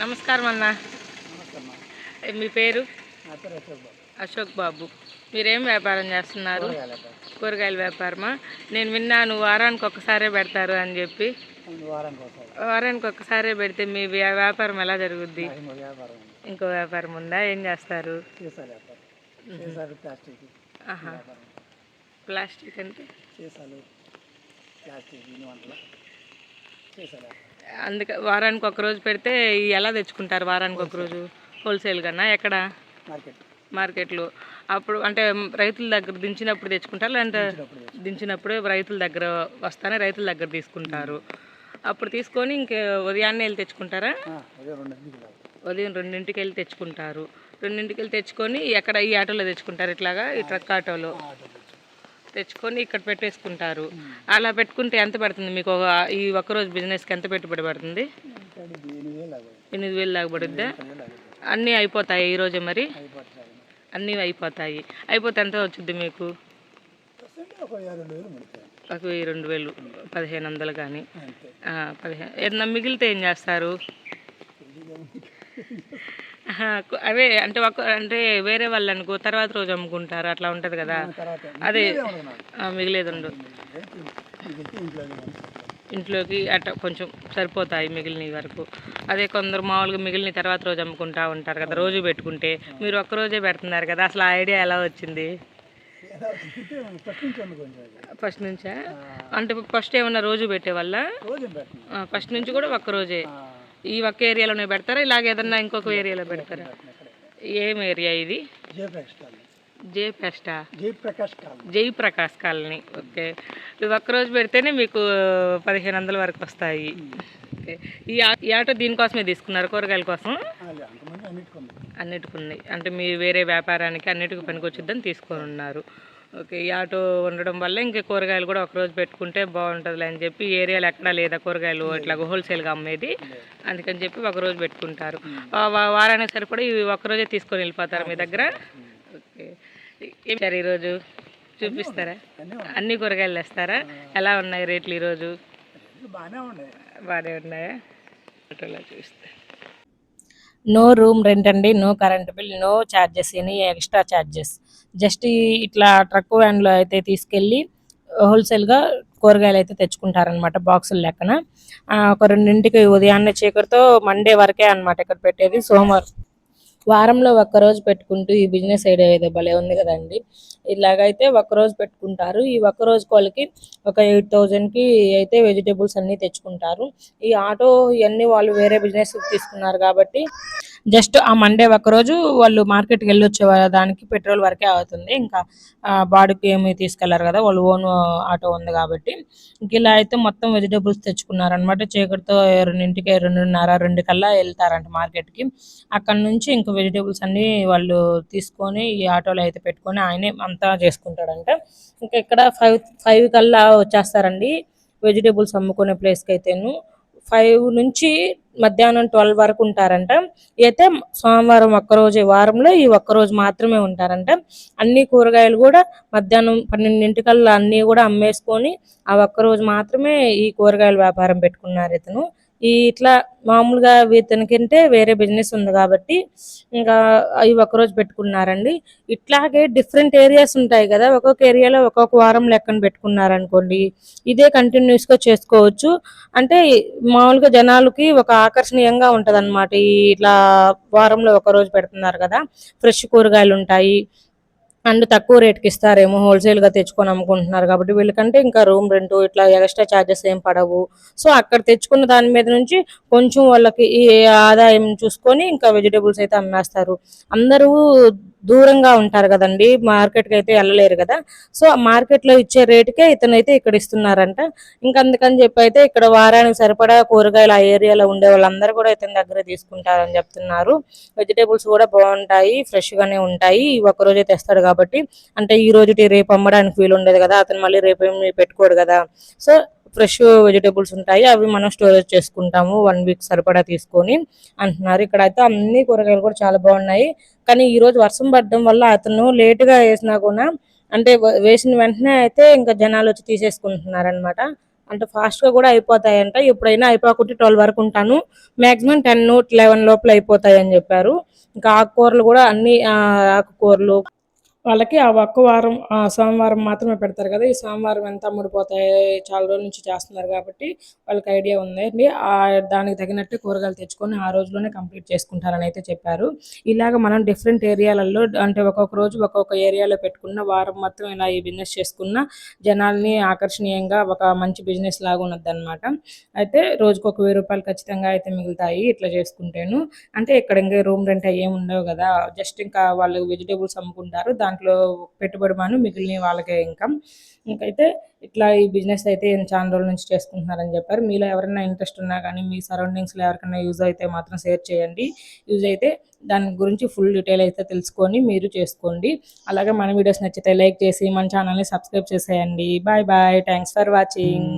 నమస్కారం అన్న. మీ పేరు? అశోక్ బాబు. మీరేం వ్యాపారం చేస్తున్నారు? కూరగాయల వ్యాపారం. కూరగాయల వ్యాపారమా? నేను విన్నాను వారానికి ఒక్కసారే పెడతారు అని చెప్పి. వారానికి ఒకసారి. పెడితే మీ వ్యా- వ్యాపారం ఎలా జరుగుద్ది? ఇంకో వ్యాపారం ఉంది. ఏం చేస్తారు? ప్లాస్టిక్. అంటే? అందుకే వారానికి ఒక రోజు పెడితే ఎలా తెచ్చుకుంటారు వారానికి ఒక రోజు? హోల్సేల్ కన్నా ఎక్కడ? మార్కెట్. మార్కెట్లో. అప్పుడు అంటే రైతుల దగ్గర దించినప్పుడు తెచ్చుకుంటారు? లేదంటే. దించినప్పుడు రైతుల దగ్గర వస్తానే రైతుల దగ్గర తీసుకుంటారు. అప్పుడు తీసుకొని ఇంక ఉదయాన్నే వెళ్ళి తెచ్చుకుంటారా? ఉదయం రెండింటికి వెళ్ళి తెచ్చుకుంటారు. రెండింటికి వెళ్ళి తెచ్చుకొని ఎక్కడ ఈ ఆటోలో తెచ్చుకుంటారు ఇట్లాగా? ఈ ట్రక్ ఆటోలో. తెచ్చుకొని ఇక్కడ పెట్టేసుకుంటారు. అలా పెట్టుకుంటే ఎంత పడుతుంది? మీకు ఒక ఈ ఒక్కరోజు బిజినెస్కి ఎంత పెట్టుబడి పడుతుంది? ఎనిమిది వేలు అవ్వదు దాకా పడుద్దా? అన్నీ అయిపోతాయి ఈరోజే మరి? అన్నీ అయిపోతాయి. అయిపోతే ఎంత వచ్చింది మీకు? ఒక రెండు వేలు వెయ్యి రెండు వేలు పదిహేను వందలు కానీ. పదిహేను ఏదన్నా మిగిలితే ఏం చేస్తారు? అవే అంటే ఒక అంటే వేరే వాళ్ళు అనుకో తర్వాత రోజు అమ్ముకుంటారు అట్లా ఉంటుంది కదా. అదే మిగిలేది ఉండదు ఇంట్లోకి అట్లా కొంచెం సరిపోతాయి మిగిలిన వరకు. అదే కొందరు మామూలుగా మిగిలిన తర్వాత రోజు అమ్ముకుంటా ఉంటారు కదా రోజు పెట్టుకుంటే. మీరు ఒక్క రోజే పెడుతున్నారు కదా అసలు ఆ ఐడియా ఎలా వచ్చింది? ఫస్ట్ నుంచి? అంటే ఫస్ట్ ఏమన్నా రోజు ఏం పెట్టను. ఫస్ట్ నుంచి కూడా ఒక్క రోజే. ఈ ఒక్క ఏరియాలోనే పెడతారా? ఇలాగ ఏదన్నా ఇంకొక ఏరియాలో పెడతారా. ఏం ఏరియా ఇది? జయప్రకాష్ కాలనీ. జే పెస్టా జయప్రకాష్ కాలనీ. ఓకే. ఇది ఒక్కరోజు పెడితేనే మీకు పదిహేను వందల వరకు వస్తాయి. ఓకే. ఈ ఆటో దీనికోసమే తీసుకున్నారు కూరగాయల కోసం? అదే అంతమంది అన్నిటికుంది అన్నిటికి ఉన్నాయి అంటే మీ వేరే వ్యాపారానికి అన్నిటికి పనికొచ్చిద్దని తీసుకొని ఉన్నారు. ఓకే ఈ ఆటో ఉండడం వల్ల ఇంకా కూరగాయలు కూడా ఒకరోజు పెట్టుకుంటే బాగుంటుంది అని చెప్పి ఏరియాలో ఎక్కడా లేదా కూరగాయలు ఇట్లా హోల్సేల్గా అమ్మేది. అందుకని చెప్పి ఒకరోజు పెట్టుకుంటారు. వారానికి సరిపడా ఇవి ఒకరోజే తీసుకొని వెళ్ళిపోతారు మీ దగ్గర? ఓకే. ఏం సార్ ఈరోజు? చూపిస్తారా? అన్నీ కూరగాయలు వేస్తారా ఎలా ఉన్నాయి రేట్లు ఈరోజు. బాగానే ఉన్నాయి. బాగానే ఉన్నాయా? ఆటోలో చూస్తే. నో రూమ్ రెంట్ అండి no current bill no charges any extra charges just ఇట్లా ట్రక్ వ్యాన్లో అయితే తీసుకెళ్ళి హోల్సేల్గా కూరగాయలు అయితే తెచ్చుకుంటారనమాట బాక్సుల లెక్కన. ఆ, ఒక రెండింటికి ఉదయాన్నే చీకటితో మండే వరకే అన్నమాట ఇక్కడ పెట్టేది. సోమవారం వారంలో ఒక్కరోజు పెట్టుకుంటూ ఈ బిజినెస్ ఐడియా ఏదో భలే ఉంది కదండి. ఇలాగైతే ఒక్కరోజు పెట్టుకుంటారు. ఈ ఒక్క రోజు వాళ్ళకి ఒక ఎయిట్కి అయితే వెజిటేబుల్స్ అన్నీ తెచ్చుకుంటారు. ఈ ఆటో ఇవన్నీ వాళ్ళు వేరే బిజినెస్ తీసుకున్నారు కాబట్టి జస్ట్ ఆ మండే రోజు వాళ్ళు మార్కెట్కి వెళ్ళొచ్చే దానికి పెట్రోల్ వరకే అవుతుంది. ఇంకా బాడీకి ఏమి తీసుకెళ్ళారు కదా వాళ్ళు ఓన్ ఆటో ఉంది కాబట్టి. ఇలా అయితే మొత్తం వెజిటేబుల్స్ తెచ్చుకున్నారనమాట చీకటితో రెండింటికి రెండున్నర రెండు కల్లా వెళ్తారంట మార్కెట్కి అక్కడ నుంచి ఇంకా వెజిటేబుల్స్ అన్ని వాళ్ళు తీసుకొని ఈ ఆటోలో అయితే పెట్టుకొని ఆయనే అంతా చేసుకుంటాడంట. ఇంకా ఇక్కడ ఫైవ్ ఫైవ్ కల్లా వచ్చేస్తారండి. వెజిటేబుల్స్ అమ్ముకునే ప్లేస్కి అయితేను. ఫైవ్ నుంచి మధ్యాహ్నం ట్వెల్వ్ వరకు ఉంటారంట. అయితే సోమవారం ఒక్కరోజు వారంలో ఈ ఒక్కరోజు మాత్రమే ఉంటారంట. అన్ని కూరగాయలు కూడా మధ్యాహ్నం పన్నెండింటికల్లా అన్నీ కూడా అమ్మేసుకొని ఆ ఒక్కరోజు మాత్రమే ఈ కూరగాయల వ్యాపారం పెట్టుకున్నారు ఇతను. ఈ ఇట్లా మామూలుగా ఇతనికంటే వేరే బిజినెస్ ఉంది కాబట్టి ఇంకా అవి ఒకరోజు పెట్టుకున్నారండి. ఇట్లాగే డిఫరెంట్ ఏరియాస్ ఉంటాయి కదా. ఒక్కొక్క ఏరియాలో ఒక్కొక్క వారం లెక్కన పెట్టుకున్నారనుకోండి. ఇదే కంటిన్యూస్గా చేసుకోవచ్చు. అంటే మామూలుగా జనాలకి ఒక ఆకర్షణీయంగా ఉంటుంది ఈ ఇట్లా వారంలో ఒక రోజు పెడుతున్నారు కదా. ఫ్రెష్ కూరగాయలు ఉంటాయి అండ్ తక్కువ రేట్కి ఇస్తారేమో హోల్సేల్గా తెచ్చుకొని అమ్ముకుంటున్నారు. కాబట్టి వీళ్ళకంటే ఇంకా రూమ్ రెంట్ ఇట్లా ఎక్స్ట్రా చార్జెస్ ఏం పడవు. సో అక్కడ తెచ్చుకున్న దాని మీద నుంచి కొంచెం వాళ్ళకి ఈ ఆదాయం చూసుకొని ఇంకా వెజిటేబుల్స్ అయితే అమ్మేస్తారు. అందరూ దూరంగా ఉంటారు కదండి మార్కెట్కి అయితే వెళ్ళలేరు కదా. సో మార్కెట్లో మార్కెట్లో ఇచ్చే రేటుకే ఇతనైతే ఇక్కడ ఇస్తున్నారంట. ఇంకా అందుకని చెప్పి అయితే ఇక్కడ వారానికి సరిపడా కూరగాయలు ఆ ఏరియాలో ఉండే వాళ్ళందరూ కూడా ఇతని దగ్గర తీసుకుంటారని చెప్తున్నారు. వెజిటేబుల్స్ కూడా బాగుంటాయి ఫ్రెష్ గానే ఉంటాయి. ఈ రోజే తెస్తాడు కాబట్టి అంటే ఈ రోజుటి రేపు అమ్మడానికి వీలు ఉండదు కదా అతను మళ్ళీ రేపు ఏమి పెట్టుకోడు కదా. సో ఫ్రెష్ వెజిటేబుల్స్ ఉంటాయి అవి మనం స్టోరేజ్ చేసుకుంటాము వన్ వీక్ సరిపడా తీసుకొని అంటున్నారు. ఇక్కడ అయితే అన్ని కూరగాయలు కూడా చాలా బాగున్నాయి. కానీ ఈ రోజు వర్షం పడడం వల్ల అతను లేటుగా వేసినా కూడా అంటే వేసిన వెంటనే అయితే ఇంకా జనాలు వచ్చి తీసేసుకుంటున్నారనమాట అంటే ఫాస్ట్గా కూడా అయిపోతాయంట. ఎప్పుడైనా అయిపోకుంటే ట్వెల్వ్ వరకు ఉంటాను. మ్యాక్సిమం టెన్ లెవెన్ లోపల అయిపోతాయి అని చెప్పారు. ఇంకా ఆకుకూరలు కూడా అన్ని ఆకుకూరలు వాళ్ళకి ఆ ఒక్క వారం ఆ సోమవారం మాత్రమే పెడతారు కదా. ఈ సోమవారం ఎంత అమ్ముడిపోతాయి చాలా రోజుల నుంచి చేస్తున్నారు కాబట్టి వాళ్ళకి ఐడియా ఉంది ఆ దానికి తగినట్టు కూరగాయలు తెచ్చుకొని ఆ రోజులోనే కంప్లీట్ చేసుకుంటారని అయితే చెప్పారు. ఇలాగ మనం డిఫరెంట్ ఏరియాలలో అంటే ఒక్కొక్క రోజు ఒక్కొక్క ఏరియాలో పెట్టుకున్న వారం మొత్తం ఇలా ఈ బిజినెస్ చేసుకున్న జనాల్ని ఆకర్షణీయంగా ఒక మంచి బిజినెస్ లాగా ఉన్నది అనమాట అయితే రోజుకు ఒక వెయ్యి రూపాయలు ఖచ్చితంగా అయితే మిగులుతాయి ఇట్లా చేసుకుంటేను. అంటే ఇక్కడ ఇంకా రూమ్ రెంట్ అయ్యేమి ఉండవు కదా. జస్ట్ ఇంకా వాళ్ళు వెజిటేబుల్స్ అమ్ముకుంటారు. దాంట్లో పెట్టుబడి మాను మిగిలిన వాళ్ళకే ఇన్కమ్ ఇంకైతే ఇట్లా ఈ బిజినెస్ అయితే చాలా రోజుల నుంచి చేసుకుంటున్నారని చెప్పారు. మీలో ఎవరైనా ఇంట్రెస్ట్ ఉన్నా కానీ మీ సరౌండింగ్స్లో ఎవరికైనా యూజ్ అయితే మాత్రం షేర్ చేయండి. యూజ్ అయితే దాని గురించి ఫుల్ డీటెయిల్ అయితే తెలుసుకొని మీరు చేసుకోండి. అలాగే మన వీడియోస్ నచ్చితే లైక్ చేసి మన ఛానల్ని సబ్స్క్రైబ్ చేసేయండి. Bye bye thanks for watching